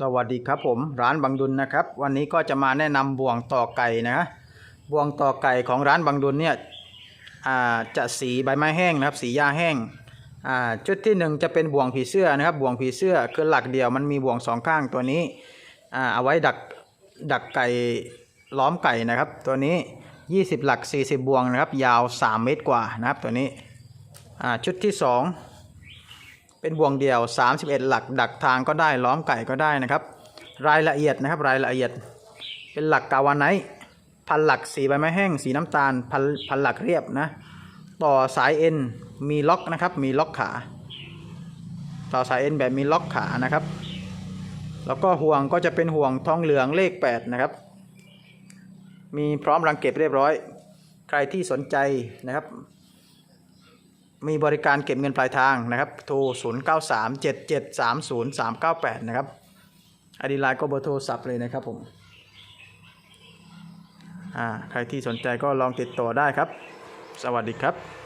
สวัสดีครับผมร้านบางดุลนะครับ วันนี้ก็จะมาแนะนำบ่วงต่อไก่นะบ่วงต่อไก่ของร้านบางดุลเนี่ยจะสีใบไม้แห้งนะครับ สีหญ้าแห้งอ่าจุดที่หนึ่งจะเป็นบ่วงผีเสื้อนะครับ บ่วงผีเสื้อคือหลักเดียวมันมีบ่วงสองข้างตัวนี้เอาไว้ดักดักไก่ล้อมไก่นะครับ ตัวนี้ 20 หลัก 40 บ่วงนะครับ ยาว 3 เมตรกว่านะครับตัวนี้ชุดที่สอง เป็นบ่วงเดี่ยว 31 หลักดักทางก็ได้ล้อมไก่ก็ได้นะครับ รายละเอียดนะครับรายละเอียด เป็นหลักกาวาไนท์พันหลักสีใบไม้แห้งสีน้ำตาลพันพันหลักเรียบนะ ต่อสายเอ็นมีล็อกนะครับมีล็อกขา ต่อสายเอ็นแบบมีล็อกขานะครับ แล้วก็ห่วงก็จะเป็นห่วงทองเหลืองเลข 8 นะครับ มีพร้อมรังเก็บเรียบร้อย ใครที่สนใจนะครับ มีบริการเก็บเงินปลายทางนะครับ โทร 0 9 3 7 7 3 0 3 9 8 นะครับอดีไลน์ก็เบอร์โทรศัพท์เลยนะครับผมอ่าใครที่สนใจก็ลองติดต่อได้ครับ สวัสดีครับ